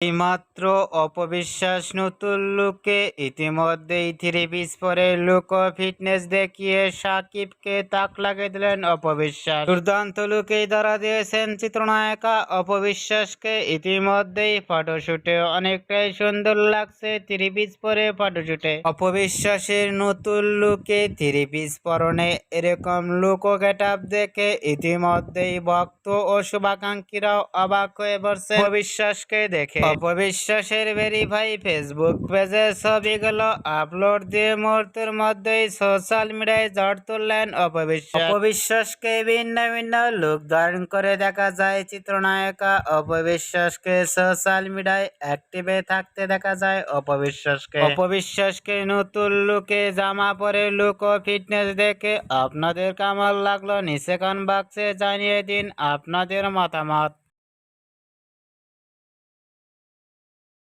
এইমাত্র অপবিশ্বাস নতুন লুকে ইতিমধ্যেই থ্রি পরে লুক ও ফিটনেস দেখিয়ে সাকিবকে তাক লাগিয়ে দিলেন অপবিশ্বাস। দুর্দান্ত লুকেই ধরা দিয়েছেন চিত্রনায়িকা অপবিশ্বাসকে। ইতিমধ্যেই ফটোশুটে অনেকটাই সুন্দর লাগছে থ্রি পিস পরে ফটোশুটে। অপবিশ্বাসের নতুন লুকে থ্রি পরনে এরকম লুক ও গেট দেখে ইতিমধ্যেই ভক্ত ও শুভাকাঙ্ক্ষীরাও অবাক হয়ে পড়ছে অপবিশ্বাসকে দেখে অপবিশ্বাসের ভেরিফাই ফেসবুক পেজে ছবিগুলো আপলোড দিয়ে মুহূর্তের মধ্যেই সোশ্যাল মিডিয়ায় ঝড় তুললেন অপবিশ্বাস। অপবিশ্বাসকে ভিন্ন ভিন্ন লুক ধারণ করে দেখা যায় চিত্রনায়িকা অপবিশ্বাসকে সোশ্যাল মিডিয়ায় অ্যাক্টিভে থাকতে দেখা যায় অপবিশ্বাসকে। অপবিশ্বাসকে নতুন লুকে জামা পরে লুক ও ফিটনেস দেখে আপনাদের কেমন লাগল নিচে কমেন্ট বাক্সে জানিয়ে দিন আপনাদের মতামত।